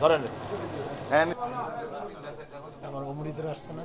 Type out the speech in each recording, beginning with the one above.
ধরেন। আমার অমৃতর আসছে না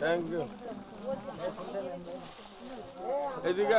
থ্যাংক ইউ এদিকে